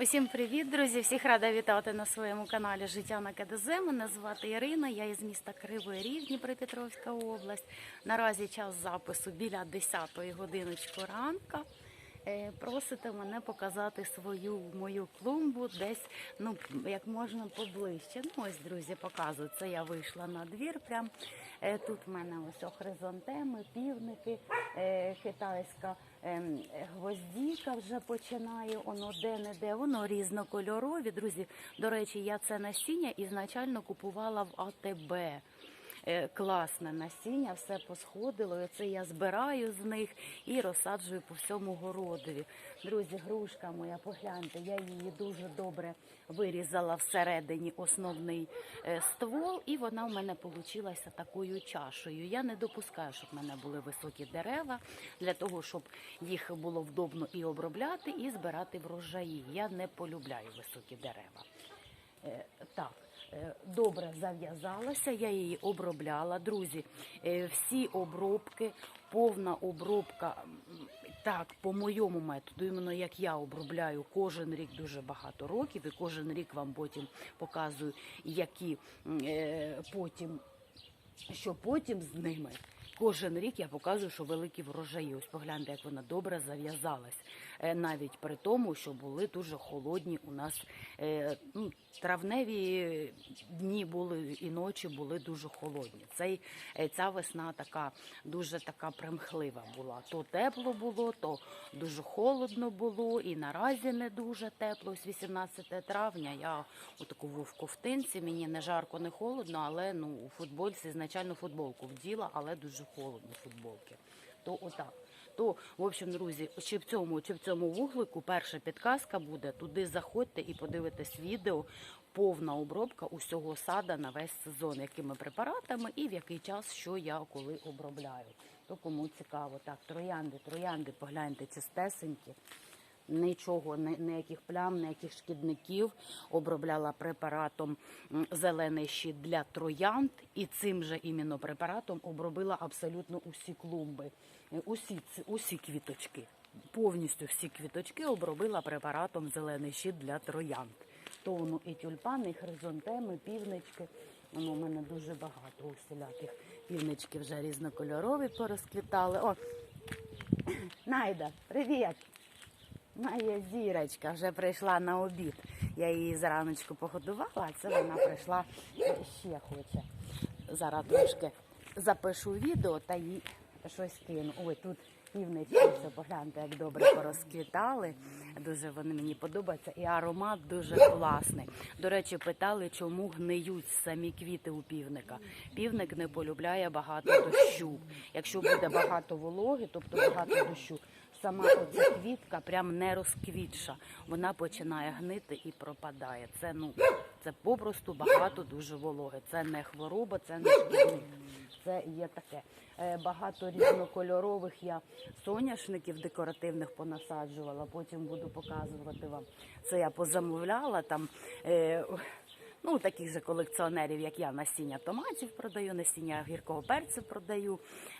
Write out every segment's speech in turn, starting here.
Усім привіт, друзі! Всіх рада вітати на своєму каналі Життя на КДЗ. Мене звати Ірина. Я із міста Кривий Ріг, Дніпропетровська область. Наразі час запису біля 10-ї годиночку ранка. Е, Просите мене показати свою мою клумбу десь ну як можна поближче. Ну ось, друзі, показую. Це я вийшла на двір. Прям Е, тут в мене ось хризантеми, півники, е, китайська гвоздіка вже починає. Воно де-не-де, воно різнокольорові. Друзі, до речі, я це насіння ізначально купувала в АТБ. Е, Класне насіння, все посходило. і Це я збираю з них і розсаджую по всьому городові. Друзі, грушка моя, погляньте, я її дуже добре вирізала всередині основний е, ствол, і вона в мене получилася такою чашею. Я не допускаю, щоб в мене були високі дерева для того, щоб їх було вдобно і обробляти, і збирати врожаї. Я не полюбляю високі дерева. Е, Так, добре зав'язалася, я її обробляла. Друзі, е, всі обробки, повна обробка. Так, по моєму методу, іменно як я обробляю кожен рік дуже багато років, і кожен рік вам потім показую, які е, потім, що потім з ними. Кожен рік я показую, що великі врожаї. Ось погляньте, як вона добре зав'язалась. Е, Навіть при тому, що були дуже холодні у нас е, ну, травневі дні були і ночі були дуже холодні. Цей, е, ця весна така дуже така примхлива була. То тепло було, то дуже холодно було, і наразі не дуже тепло. Ось 18 травня я у такому в ковтинці. Мені не жарко, не холодно, але ну у футбольці ізначально футболку вділа, але дуже холодно футболки. То отак. То, в общем, друзі, чи в цьому, чи в цьому вуглику перша підказка буде. Туди заходьте і подивитесь відео. Повна обробка усього сада на весь сезон, якими препаратами і в який час, що я коли обробляю. То кому цікаво, так, троянди, троянди, погляньте, чистесенькі. Нічого, ні- ніяких плям, ніяких шкідників. Обробляла препаратом зелений щит для троянд, і цим же іменно препаратом обробила абсолютно усі клумби, е, усі, усі квіточки. Повністю всі квіточки обробила препаратом зелений щит для троянд. То воно і тюльпани, і хризантеми, півнички. Воно у мене дуже багато усіляких. Півнички вже різнокольорові порозквітали. О, Найда, привіт! Моя зірочка вже прийшла на обід. Я її зраночку погодувала, а це вона прийшла е, ще хоче. Зараз трошки запишу відео та їй щось кину. Ой, тут півнички, погляньте, як добре порозквітали. Дуже вони мені подобаються. І аромат дуже класний. До речі, питали, чому гниють самі квіти у півника. Півник не полюбляє багато дощу. Якщо буде багато вологи, тобто багато дощу, сама оця квітка прям не розквітша. Вона починає гнити і пропадає. Це ну це попросту багато дуже вологи. Це не хвороба, це не шкідник. Це є таке. Е, Багато різнокольорових я соняшників декоративних понасаджувала. Потім буду показувати вам. Це я позамовляла там. Ну, таких же колекціонерів, як я, насіння томатів продаю, насіння гіркого перцю продаю.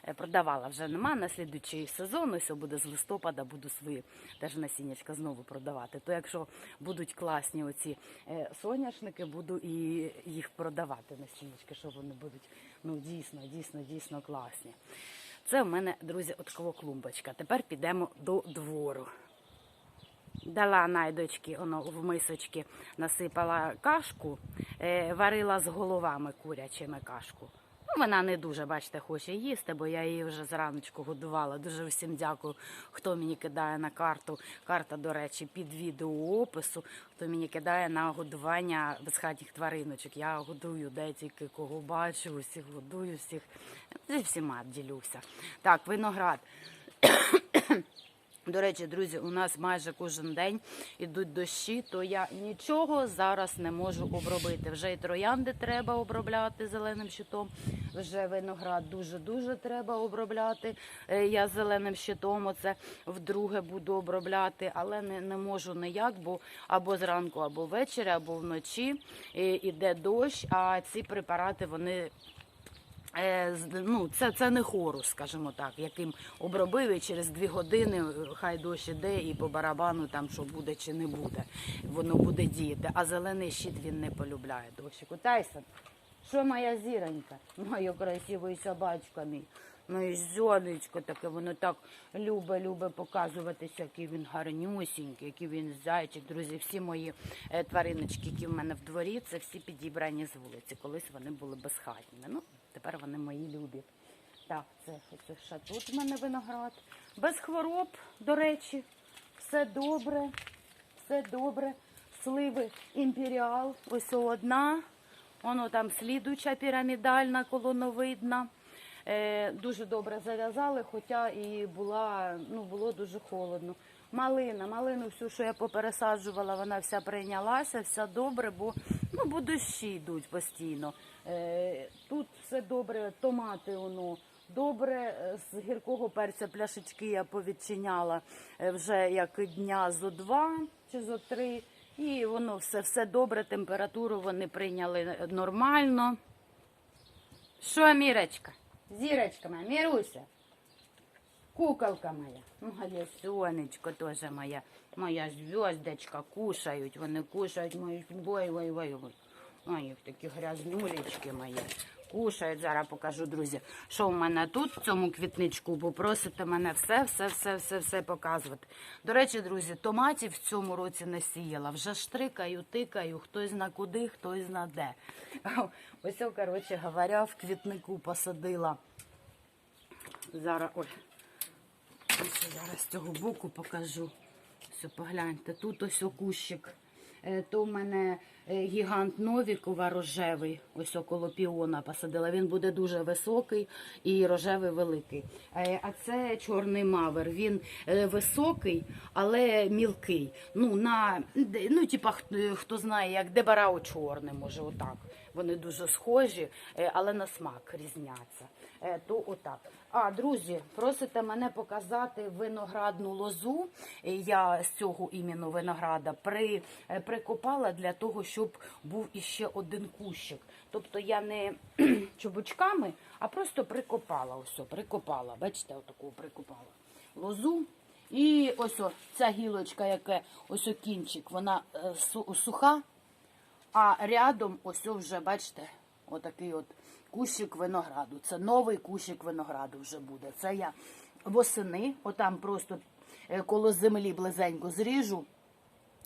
Е, Продавала вже нема. На слідуючий сезон, ось буде з листопада, буду свої теж насіннячка знову продавати. То якщо будуть класні оці е, соняшники, буду і їх продавати насіннячки, що вони будуть ну дійсно, дійсно, дійсно класні. Це в мене, друзі, от клумбочка. Тепер підемо до двору. Дала найдочки, воно в мисочки насипала кашку, е, варила з головами курячими кашку. Ну, вона не дуже, бачите, хоче їсти, бо я її вже зраночку годувала. Дуже всім дякую, хто мені кидає на карту. Карта, до речі, під відео опису, хто мені кидає на годування безхатніх твариночок. Я годую, де тільки кого бачу, усіх годую, всіх зі всіма ділюся. Так, виноград. До речі, друзі, у нас майже кожен день ідуть дощі, то я нічого зараз не можу обробити. Вже і троянди треба обробляти зеленим щитом. Вже виноград дуже-дуже треба обробляти. Е, Я зеленим щитом оце вдруге буду обробляти, але не, не можу ніяк, бо або зранку, або ввечері, або вночі е, іде дощ, а ці препарати вони ну, це, це не хорус, скажімо так, яким обробив і через дві години е, хай дощ іде і по барабану там що буде чи не буде. Воно буде діяти. А зелений щит він не полюбляє дощику. Тайсон, що моя зіронька? Моя красивий собачка мій. Моє зонечко таке, воно так любить, любить показуватися, який він гарнюсінький, який він зайчик. Друзі, всі мої е, твариночки, які в мене в дворі, це всі підібрані з вулиці. Колись вони були безхатніми. Ну, тепер вони мої любі. Так, це, це ще тут в мене виноград. Без хвороб, до речі, все добре, все добре. Сливи імперіал, ось одна. Воно там слідуча пірамідальна, колоновидна. Е, дуже добре зав'язали, хоча і була, ну, було дуже холодно. Малина, малину всю, що я попересаджувала, вона вся прийнялася, вся добре, бо, ну, бо дощі йдуть постійно. Е, тут все добре, томати воно. Добре, е, з гіркого перця пляшечки я повідчиняла е, вже як дня зо два чи зо три. І воно все, все добре, температуру вони прийняли нормально. Що, Мірочка? Зірочка моя, Міруся. Куколка моя. Моє сонечко теж моя. Моя зв'яздочка. Кушають. Вони кушають мої. Ой, ой, ой, такі грязнулечки мої. Кушають. Зараз покажу, друзі, що в мене тут, в цьому квітничку, бо просите мене все, все, все, все, все показувати. До речі, друзі, томатів в цьому році не сіяла. Вже штрикаю, тикаю, хтось зна куди, хтось зна де. Ось, коротше говоря, в квітнику посадила. Зараз, ой, ось зараз з цього боку покажу. Все, погляньте, тут ось о кущик. Е, То в мене е, гігант Новікова рожевий, ось около піона посадила. Він буде дуже високий і рожевий великий. Е, А це чорний мавер. Він високий, але мілкий. Ну, на, ну типа, хто- знає, як дебарао чорний, може, отак. Вони дуже схожі, але на смак різняться. То отак. А, друзі, просите мене показати виноградну лозу. Е, Я з цього іменно винограда при, е, прикопала для того, щоб був іще один кущик. Тобто я не чубучками, а просто прикопала. Ось, прикопала. Бачите, отаку прикопала лозу. І ось о, ця гілочка, яке ось о кінчик, вона е, су- суха. А рядом ось о вже, бачите, отакий от кущик винограду. Це новий кущик винограду вже буде. Це я восени, отам просто е, коло землі близенько зріжу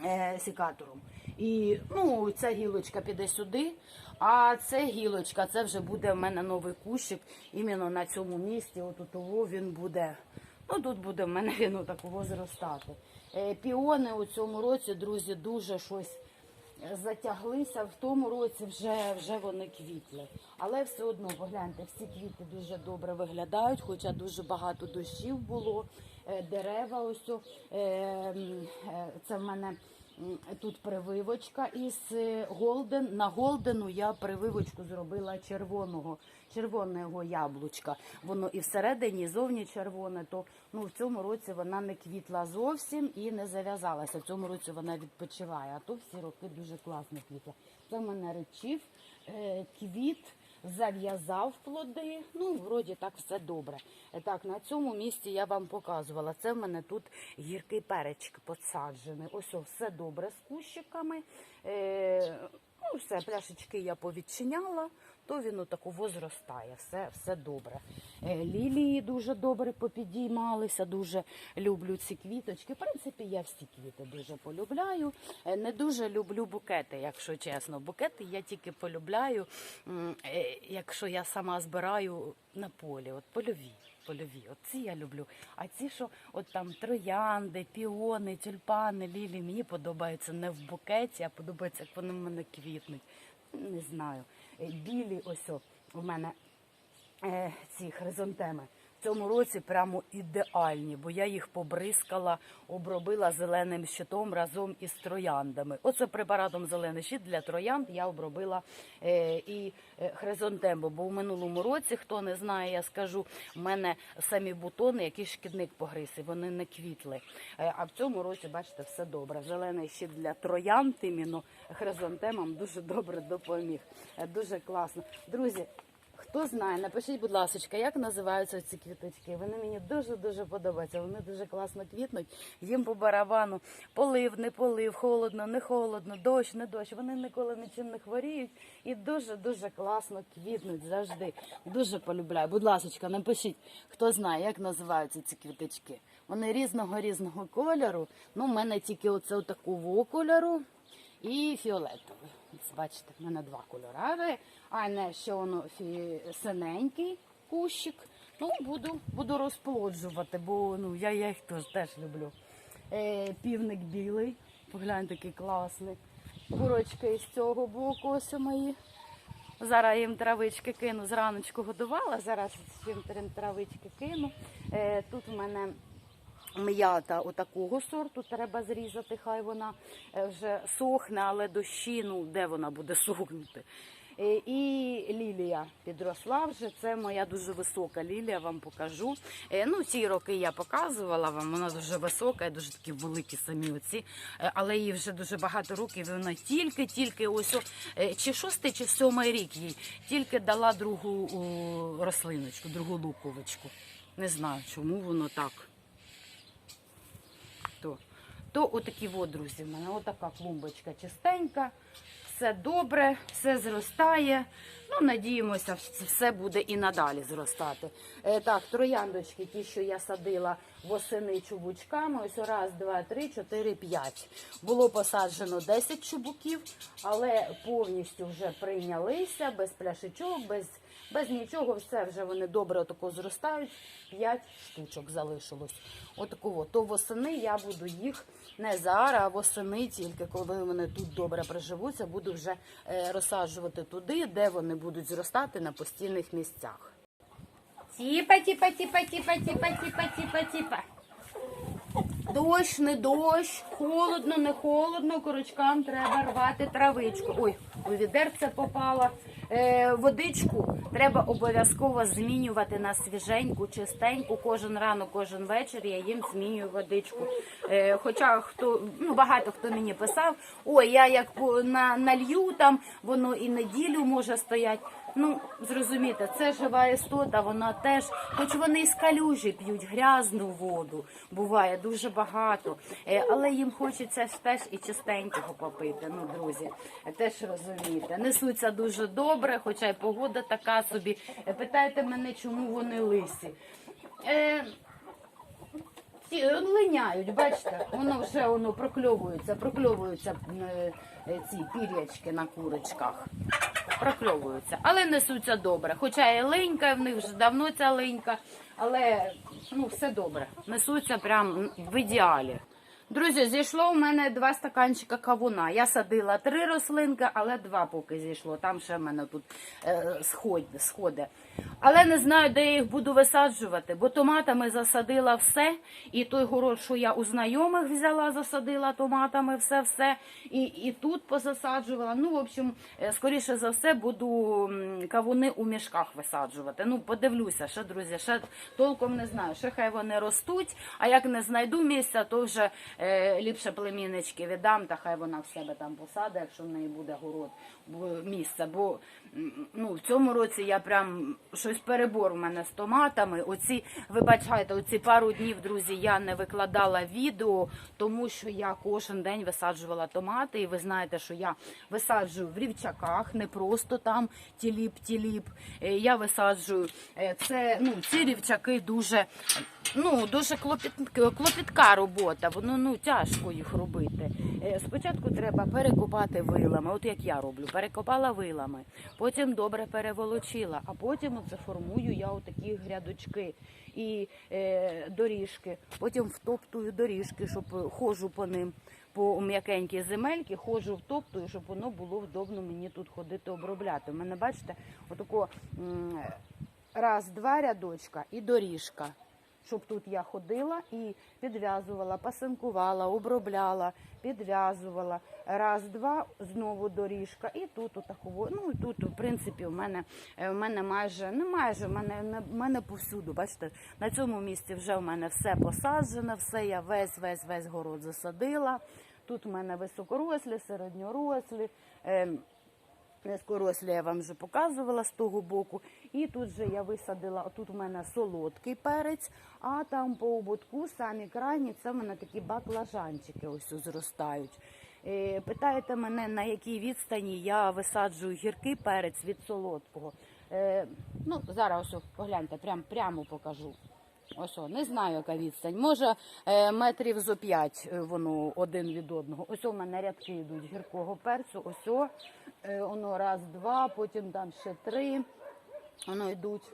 е, сікатором. І ну, ця гілочка піде сюди, а ця гілочка, це вже буде в мене новий кущик. Іменно на цьому місці, от того він буде. Ну, тут буде в мене він такого зростати. Е, піони у цьому році, друзі, дуже щось затяглися. В тому році вже, вже вони квітли. Але все одно, погляньте, всі квіти дуже добре виглядають, хоча дуже багато дощів було. Е, Дерева, ось е, е, це в мене тут прививочка із е, голден. На голдену я прививочку зробила червоного, червоного яблучка. Воно і всередині, і зовні червоне. То ну в цьому році вона не квітла зовсім і не зав'язалася. В цьому році вона відпочиває. А то всі роки дуже класно квітла. Це в мене речів, е, квіт. Зав'язав плоди, ну вроді так все добре. Так, на цьому місці я вам показувала. Це в мене тут гіркий перечик посаджений. Ось о, все добре з кущиками. Е, ну, все, пляшечки я повідчиняла, то він отаково зростає. Все, все добре. Е, лілії дуже добре попідіймалися, дуже люблю ці квіточки. В принципі, я всі квіти дуже полюбляю. Е, не дуже люблю букети, якщо чесно. Букети я тільки полюбляю, е, якщо я сама збираю на полі, от польові. Польові, от ці я люблю. А ці, що от там троянди, піони, тюльпани, лілі, мені подобаються не в букеті, а подобається, як вони в мене квітнуть. Не знаю. Білі, ось у мене ці хризантеми. В цьому році прямо ідеальні, бо я їх побризкала, обробила зеленим щитом разом із трояндами. Оце препаратом зелений щит для троянд я обробила е, і е, хризантему. Бо в минулому році, хто не знає, я скажу, в мене самі бутони, якийсь шкідник погриз, і вони не квітли. Е, а в цьому році, бачите, все добре. Зелений щит для троянд, іменно хризантемам дуже добре допоміг. Е, дуже класно. Друзі, Хто знає, напишіть, будь ласка, як називаються ці квіточки. Вони мені дуже-дуже подобаються. Вони дуже класно квітнуть. Їм по барабану полив, не полив, холодно, не холодно, дощ, не дощ. Вони ніколи нічим не хворіють і дуже-дуже класно квітнуть завжди. Дуже полюбляю. Будь ласка, напишіть, хто знає, як називаються ці квіточки. Вони різного різного кольору. Ну, в мене тільки оце такого кольору і фіолетовий. Бачите, в мене два кольори, а не ще воно синенький кущик. Ну, буду, буду розплоджувати, бо ну, я, їх теж, теж люблю. Е, півник білий, погляньте, який класний. Курочки із цього боку ось мої. Зараз їм травички кину, зраночку годувала, зараз їм травички кину. Е, тут в мене м'ята отакого сорту треба зрізати, хай вона е, вже сохне, але дощі, ну де вона буде сохнути. Е, І лілія підросла вже. Це моя дуже висока лілія, вам покажу. Е, Ну, ці роки я показувала вам, вона дуже висока, дуже такі великі самі оці. Е, Але їй вже дуже багато років. і Вона тільки-тільки ось чи шостий, чи сьомий рік їй тільки дала другу рослиночку, другу луковичку. Не знаю, чому воно так. То, то отакі от, друзі, в мене отака клумбочка чистенька, все добре, все зростає. Ну, надіємося, все буде і надалі зростати. Е, так, трояндочки, ті, що я садила восени чубучками, ось раз, два, три, чотири, п'ять. Було посаджено 10 чубуків, але повністю вже прийнялися, без пляшечок, без, без нічого, все вже вони добре отако зростають. 5 штучок залишилось. Отаково. То восени я буду їх не зараз, а восени тільки, коли вони тут добре приживуться, буду вже е, розсаджувати туди, де вони будуть зростати на постійних місцях. Тіпа, тіпа, тіпа, тіпа, тіпа, тіпа, тіпа, тіпа. Дощ, не дощ, холодно, не холодно, корочкам треба рвати травичку. Ой, у відерце попала. Е, водичку треба обов'язково змінювати на свіженьку, чистеньку. Кожен ранок, кожен вечір я їм змінюю водичку. Е, хоча хто ну багато хто мені писав, ой, я як на, налью там, воно і неділю може стояти. Ну, зрозумієте, це жива істота, вона теж, хоч вони із калюжі п'ють грязну воду, буває дуже багато, е, але їм хочеться теж і чистенького попити. Ну, друзі, е, теж розумієте. Несуться дуже добре, хоча й погода така собі. Е, Питайте мене, чому вони лисі. Е, линяють, бачите, воно вже воно прокльовується, прокльовуються е, ці пір'ячки на курочках. Прокльовуються, але несуться добре. Хоча і линька, в них вже давно ця линька, але ну все добре. Несуться прям в ідеалі. Друзі, зійшло у мене два стаканчика кавуна. Я садила три рослинки, але два поки зійшло. Там ще в мене тут е, сход, сходи. Але не знаю, де я їх буду висаджувати, бо томатами засадила все. І той город, що я у знайомих взяла, засадила томатами все-все. І, і тут позасаджувала. Ну, в общем, е, скоріше за все, буду кавуни у мішках висаджувати. Ну, подивлюся, ще, друзі, ще толком не знаю. Ще хай вони ростуть, а як не знайду місця, то вже ліпше племіннички віддам, та хай вона в себе там посаде, якщо в неї буде город місце. Бо ну, в цьому році я прям щось перебор у мене з томатами. Оці, вибачайте, оці пару днів, друзі, я не викладала відео, тому що я кожен день висаджувала томати. І ви знаєте, що я висаджую в рівчаках, не просто там тіліп-тіліп. Е, Я висаджую е, це, ну, ці рівчаки дуже. Ну, дуже клопіт, клопітка робота, воно ну тяжко їх робити. Е, Спочатку треба перекопати вилами, от як я роблю, перекопала вилами, потім добре переволочила, а потім оце формую я отакі грядочки і е, доріжки. Потім втоптую доріжки, щоб ходжу по ним. По м'якенькій земельки ходжу втоптую, щоб воно було вдобно мені тут ходити обробляти. У мене, бачите, отако раз-два рядочка і доріжка щоб тут я ходила і підв'язувала, пасинкувала, обробляла, підв'язувала. Раз, два, знову доріжка. І тут отаково. Ну і тут, в принципі, в мене е, в мене майже не майже в мене в мене повсюду. Бачите, на цьому місці вже в мене все посаджено, все я весь весь весь город засадила. Тут в мене високорослі, середньорослі. Е, Низкорослі я вам вже показувала з того боку. І тут же я висадила, тут у мене солодкий перець, а там по ободку самі крайні, це в мене такі баклажанчики ось зростають. Е, Питаєте мене, на якій відстані я висаджую гіркий перець від солодкого. Е, Ну, зараз ось погляньте, прям, прямо покажу. Ось, о, не знаю, яка відстань. Може, е, метрів зо п'ять воно один від одного. Ось у мене рядки йдуть гіркого перцю. Ось о, воно раз, два, потім там ще три. Воно йдуть.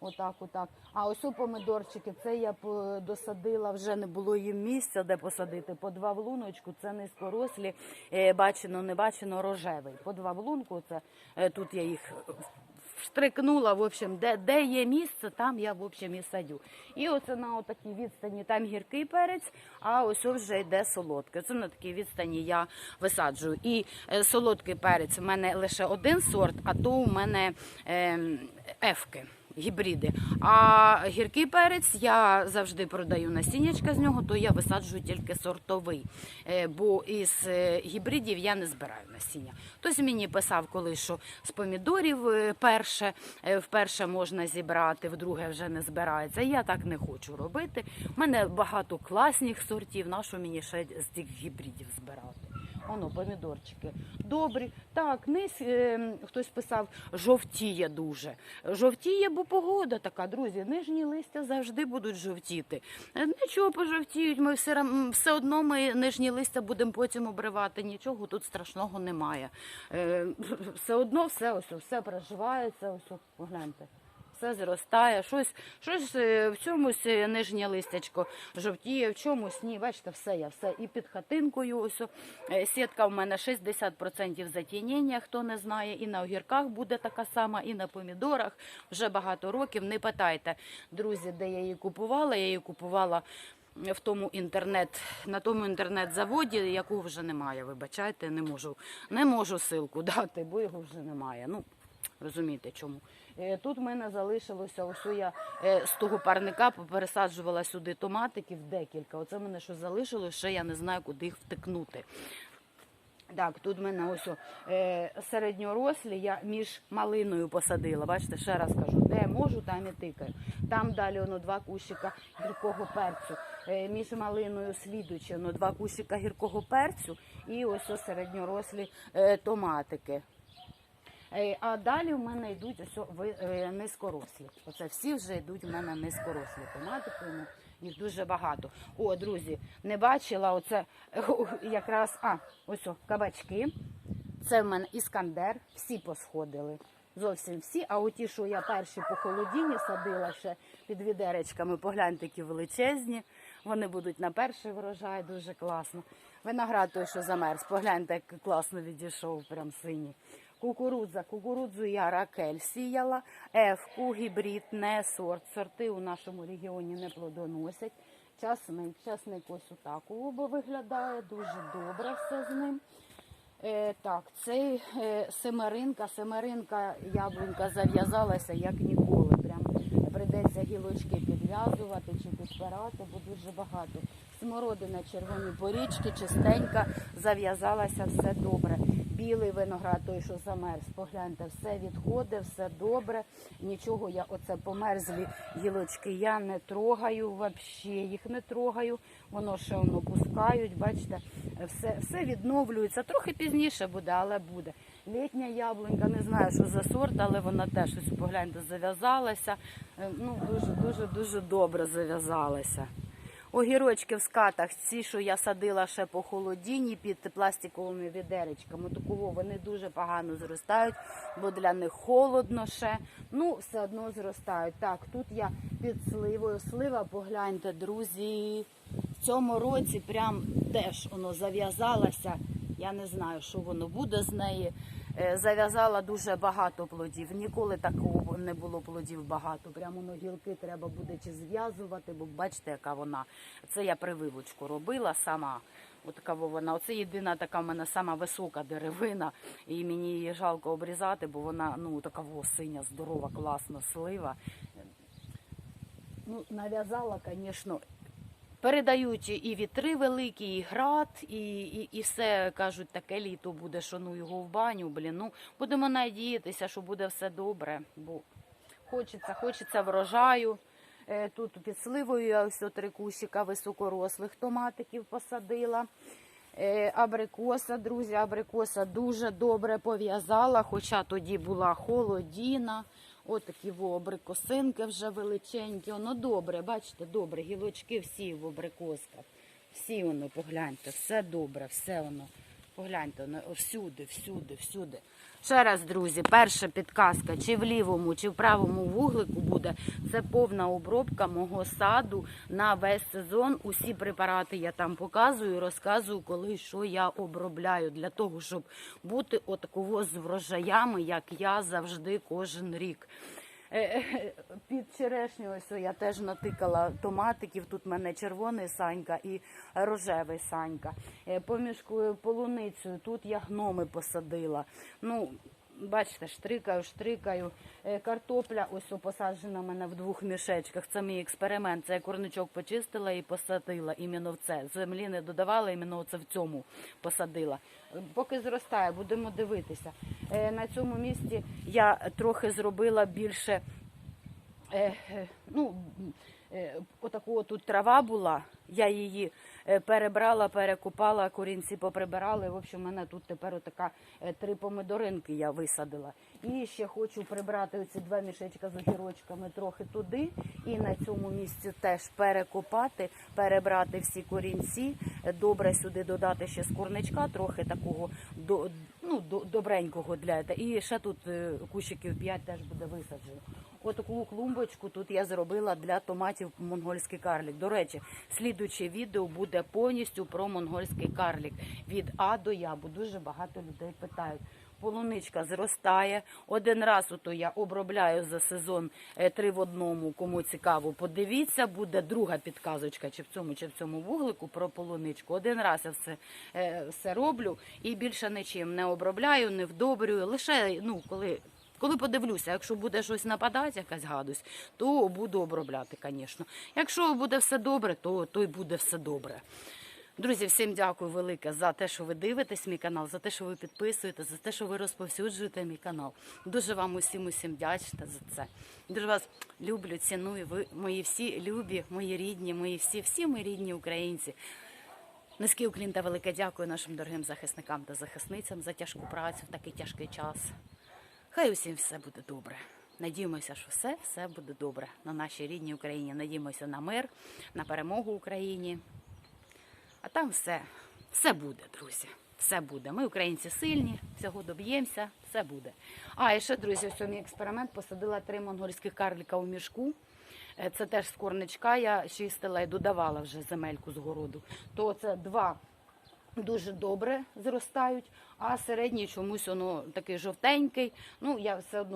Отак, отак. А ось у помидорчики, це я досадила, вже не було їм місця, де посадити. По два в луночку, це низькорослі, е, бачено, не бачено, рожевий. По два в лунку, це е, тут я їх штрикнула, в общем, де, де є місце, там я в общем і садю. І оце на такій відстані там гіркий перець, а ось вже йде солодкий. Це на такій відстані я висаджую. І е, солодкий перець у мене лише один сорт, а то у мене ефки. Гібриди. А гіркий перець я завжди продаю насіннячка з нього, то я висаджую тільки сортовий. Е, Бо із е, гібридів я не збираю насіння. Хтось мені писав колись, що з помідорів е, перше, вперше можна зібрати, вдруге вже не збирається. Я так не хочу робити. У мене багато класних сортів, на що мені ще з тих гібридів збирати. Оно, помідорчики. Добрі. Так, низ, е, хтось писав, жовтіє дуже. Жовтіє, бо погода така, друзі. Нижні листя завжди будуть жовтіти. Е, Нічого пожовтіють, ми все, все одно ми нижні листя будемо потім обривати. Нічого тут страшного немає. Е, все одно все ось все проживається, ось погляньте. Все зростає, щось, щось е, в чомусь е, нижнє листячко жовтіє, в чомусь ні. Бачите, все я все. І під хатинкою ось е, сітка в мене 60% затінення, хто не знає. І на огірках буде така сама, і на помідорах вже багато років. Не питайте, друзі, де я її купувала. Я її купувала в тому інтернет, на тому інтернет-заводі, якого вже немає. Вибачайте, не можу, не можу силку дати, бо його вже немає. Ну, розумієте чому. Е, Тут в мене залишилося, ось я е, з того парника пересаджувала сюди томатиків декілька. Оце мене що залишилось, ще я не знаю, куди їх втикнути. Так, тут в мене ось е, середньорослі, я між малиною посадила. Бачите, ще раз кажу, де можу, там і тикаю. Там далі воно два кущика гіркого перцю. Е, між малиною слідуючи, воно два кущика гіркого перцю і ось середньорослі томатики. Е, А далі в мене йдуть ось е, низькорослі. Оце всі вже йдуть в мене низькорослі томатики. ну, Їх дуже багато. О, друзі, не бачила оце якраз. А, ось о, кабачки. Це в мене іскандер. Всі посходили. Зовсім всі. А оті, що я перші по холодінні садила ще під відеречками, погляньте, які величезні. Вони будуть на перший врожай, дуже класно. Виноград той, що замерз, погляньте, як класно відійшов, прям синій. Кукурудза. Кукурудзу я ракель сіяла, ефку, гібрид, не сорт. Сорти у нашому регіоні не плодоносять. Часник, часник ось отак оба виглядає, дуже добре все з ним. Е, так, це е, семеринка, семеринка яблунька зав'язалася як ніколи. Прям прийдеться гілочки підв'язувати чи підпирати, бо дуже багато. Смородина, червоні порічки, чистенька, зав'язалася, все добре. Білий виноград, той, що замерз, погляньте, все відходить, все добре. Нічого я оце померзлі гілочки я не трогаю взагалі, їх не трогаю. Воно ще воно пускають, бачите, все, все відновлюється. Трохи пізніше буде, але буде. Літня яблунька, не знаю, що за сорт, але вона теж ось погляньте, зав'язалася. Е, Ну, дуже, дуже, дуже добре зав'язалася. Огірочки в скатах, ці, що я садила ще по холодінні під пластиковими відеречками, такого вони дуже погано зростають, бо для них холодно ще. Ну, все одно зростають. Так, тут я під сливою. Слива, погляньте, друзі. В цьому році прям теж воно зав'язалося. Я не знаю, що воно буде з неї. Е, Зав'язала дуже багато плодів. Ніколи такого не було плодів багато. Прямо ну, гілки треба буде чи зв'язувати, бо бачите, яка вона. Це я прививочку робила сама. От така вона. Оце єдина така в мене сама висока деревина. І мені її жалко обрізати, бо вона ну така синя, здорова, класна слива. Ну, нав'язала, звісно, Передають і вітри великі, і град, і, і, і все кажуть, таке літо буде, що ну його в баню. Блін. Ну будемо надіятися, що буде все добре, бо хочеться, хочеться врожаю. Е, Тут під сливою я ось три кущика високорослих томатиків посадила. Е, Абрикоса, друзі, абрикоса дуже добре пов'язала, хоча тоді була холодіна. От такі абрикосинки вже величенькі. Воно добре, бачите, добре. Гілочки всі в абрикосках. Всі воно, погляньте, все добре, все воно. Погляньте, всюди, всюди, всюди. Ще раз, друзі, перша підказка, чи в лівому, чи в правому вуглику буде. Це повна обробка мого саду на весь сезон. Усі препарати я там показую, розказую, коли що я обробляю, для того, щоб бути отакого з врожаями, як я завжди кожен рік. Е, е, Під черешню ось я теж натикала томатиків. Тут в мене червоний санька і рожевий санька. Е, Поміж полуницею тут я гноми посадила. Ну, бачите, штрикаю, штрикаю. Е, Картопля ось посаджена в мене в двох мішечках. Це мій експеримент. Це я корничок почистила і посадила іменно в це. Землі не додавала, іменно це в цьому посадила. Е, Поки зростає, будемо дивитися. Е, На цьому місці я трохи зробила більше. Ну, е, отакого тут трава була, я її е, перебрала, перекопала, корінці поприбирали. В общем, у мене тут тепер отака е, три помидоринки я висадила. І ще хочу прибрати оці два мішечка з огірочками трохи туди. І на цьому місці теж перекопати, перебрати всі корінці, добре сюди додати ще з корничка, трохи такого ну, до, добренького для. І ще тут кущиків 5 теж буде висаджено. Отаку клумбочку тут я зробила для томатів монгольський карлік. До речі, слідуюче відео буде повністю про монгольський карлік від А до Я, бо дуже багато людей питають. Полуничка зростає. Один раз ото я обробляю за сезон е, три в одному. Кому цікаво, подивіться, буде друга підказочка, чи в цьому, чи в цьому вуглику про полуничку. Один раз я все, е, все роблю і більше нічим не обробляю, не вдобрюю. Лише ну коли коли подивлюся, якщо буде щось нападати, якась гадость, то буду обробляти, звісно. Якщо буде все добре, то, то й буде все добре. Друзі, всім дякую велике за те, що ви дивитесь мій канал, за те, що ви підписуєте, за те, що ви розповсюджуєте мій канал. Дуже вам усім усім вдячна за це. Дуже вас люблю, ціную. Ви мої всі любі, мої рідні, мої всі, всі мої рідні українці. Низький уклін та велике дякую нашим дорогим захисникам та захисницям за тяжку працю в такий тяжкий час. Хай усім все буде добре. Надіємося, що все, все буде добре на нашій рідній Україні. Надіємося на мир, на перемогу Україні. А там все, все буде, друзі. Все буде. Ми, українці, сильні, всього доб'ємося, все буде. А, і ще, друзі, ось експеримент посадила три монгольських карліка у мішку. Е, Це теж з корничка я чистила і додавала вже земельку з городу. То це два дуже добре зростають, а середній чомусь воно такий жовтенький. Ну, я все одно